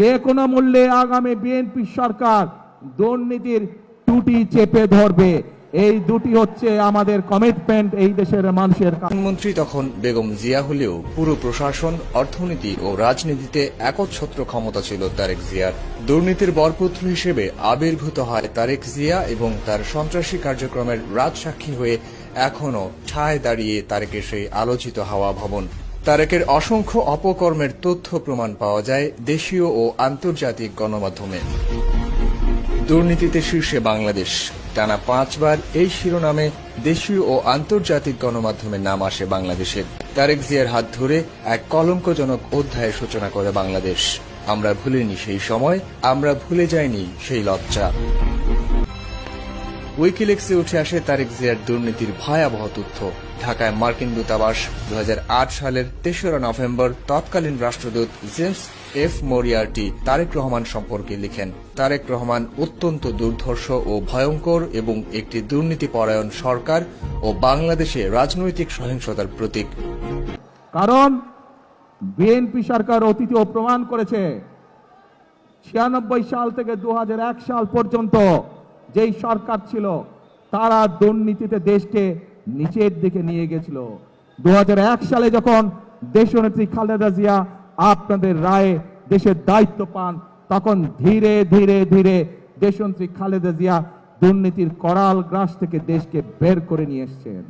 যে কোনো মূল্যে আগামী বিএনপি সরকার দুর্নীতির টুটি চেপে ধরবে। এই দুটি হচ্ছে আমাদের কমিটমেন্ট এই দেশের মানুষের প্রধানমন্ত্রী তখন বেগম জিয়া হলেও পুরো প্রশাসন, অর্থনীতি ও রাজনীতিতে একচ্ছত্র ক্ষমতা ছিল তারেক জিয়ার। দুর্নীতির বরপুত্র হিসেবে আবির্ভূত হয় তারেক জিয়া এবং তার সন্ত্রাসী কার্যক্রমের রাজসাক্ষী হয়ে এখনও ঠায় দাঁড়িয়ে তারেকের সেই আলোচিত হাওয়া ভবন। তারেকের অসংখ্য অপকর্মের তথ্য প্রমাণ পাওয়া যায় দেশীয় ও আন্তর্জাতিক গণমাধ্যমে। দুর্নীতিতে শীর্ষে বাংলাদেশ। টানা পাঁচবার এই শিরোনামে দেশীয় ও আন্তর্জাতিক গণমাধ্যমের নাম আসে বাংলাদেশের। তারেক জিয়ার হাত ধরে এক কলঙ্কজনক অধ্যায়ের সূচনা করে বাংলাদেশ। আমরা ভুলিনি সেই সময়, আমরা ভুলে যাইনি সেই লজ্জা। উইকিলিক্সে উঠে আসে তারেক জিয়ার দুর্নীতির ভয়াবহ তথ্য। ঢাকায় মার্কিন দূতাবাস দুহাজার আট সালের তেসরা নভেম্বর তৎকালীন রাষ্ট্রদূত James F Moriarty Tarique Rahman সম্পর্কে লিখেন, তারেক রহমান অত্যন্ত দুর্ধর্ষ ও ভয়ঙ্কর এবং একটি দুর্নীতিপরায়ণ সরকার ও বাংলাদেশে রাজনৈতিক সহিংসতার প্রতীক। কারণ বিএনপি সরকার অতীতেও প্রমাণ করেছে, ছিয়ানব্বই সাল থেকে দু হাজার এক সাল পর্যন্ত যেই সরকার ছিল, তারা দুর্নীতিতে দেশকে নিচের দিকে নিয়ে গেছিল। দু হাজার এক সালে যখন দেশনেত্রী খালেদা জিয়া আপনাদের রায়ে দেশের দায়িত্ব পান, তখন ধীরে ধীরে ধীরে দেশনেত্রী খালেদা জিয়া দুর্নীতির করাল গ্রাস থেকে দেশকে বের করে নিয়ে এসছেন।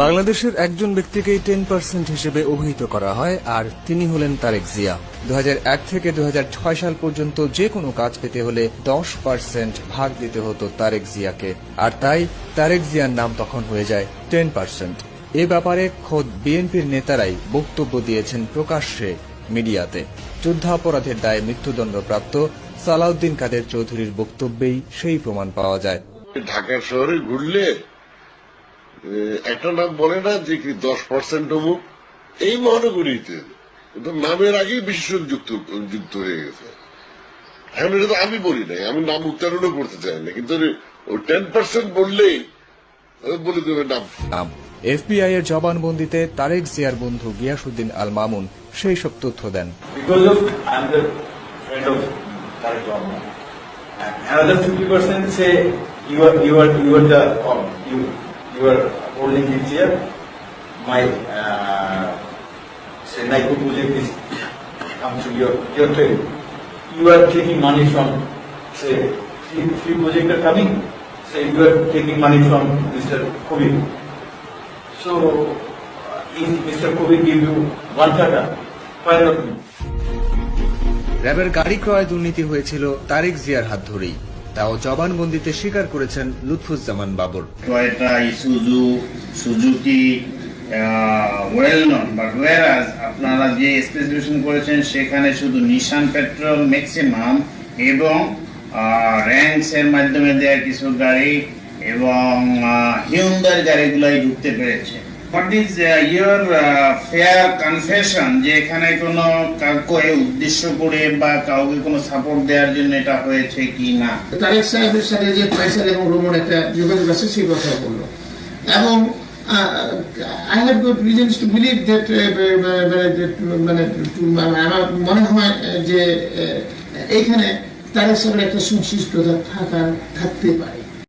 বাংলাদেশের একজন ব্যক্তিকেই টেন পার্সেন্ট হিসেবে অভিহিত করা হয়, আর তিনি হলেন তারেক জিয়া। দু হাজার এক থেকে দু হাজার ছয় সাল পর্যন্ত যে কোনো কাজ পেতে হলে দশ পার্সেন্ট ভাগ দিতে হতো তারেক জিয়াকে। আর তাই তারেক জিয়ার নাম তখন হয়ে যায় টেন পার্সেন্ট এ ব্যাপারে খোদ বিএনপির নেতারাই বক্তব্য দিয়েছেন প্রকাশ্যে মিডিয়াতে। যুদ্ধাপরাধের দায়ে মৃত্যুদণ্ডপ্রাপ্ত সালাউদ্দিন কাদের চৌধুরীর বক্তব্যেই সেই প্রমাণ পাওয়া যায়। ঢাকা শহরে ঘুরলে একটা নাম বলে না যে কি দশ পার্সেন্ট অমুক এই মহানগরীতে। কিন্তু নামের আগেই বিশেষণ যুক্ত যুক্ত হয়ে গেছে। এখন এটা তো আমি বলি নাই আমি নাম উচ্চারণও করতে চাই না। কিন্তু ও টেন পার্সেন্ট বললেই বলে দেবে নাম। নাম। এফবিআই এর জবানবন্দিতে তারেক জিয়ার বন্ধু গিয়াসুদ্দিন আল মামুন সেই সব তথ্য দেন। another fifty percent say you are you are you are the um, you. You are holding this chair. My uh, say Naiko project is come to your your train. You are taking money from say three, three projects are coming. Say you are taking money from Mr. Kobi. So uh, if Mr. Kobi give you one tata, why not me? র্যাবের গাড়ি ক্রয় দুর্নীতি হয়েছিল তারেক জিয়ার হাত ধরেই তাও জবানবন্দিতে স্বীকার করেছেন Lutfozzaman Babar. Toyota Isuzu, Suzuki well known but ওয়ারাজ আপনারা যে স্পেসিফিকেশন করেছেন, সেখানে শুধু নিশান পেট্রোল ম্যাক্সিমাম এবং র্যাঙ্কস এর মাধ্যমে দেওয়া কিছু গাড়ি এবং হিউন্দার গাড়িগুলাই ঢুকতে পেরেছে। ইজ ইয়োর ফেয়ার কনফেশন যে এখানে কোনো কাউকে উদ্দেশ্য করে বা কাউকে কোনো সাপোর্ট দেওয়ার জন্য এটা হয়েছে কি না? তারেক সাহেবের সাথে যে ফয়সাল এবং রোমন একটা যোগাযোগ আছে, সেই কথা বলল। এবং I have good reasons to believe that মানে আমার মনে হয় যে এইখানে তারেক সাহেবের একটা সংশ্লিষ্টতা থাকার, থাকতে পারে।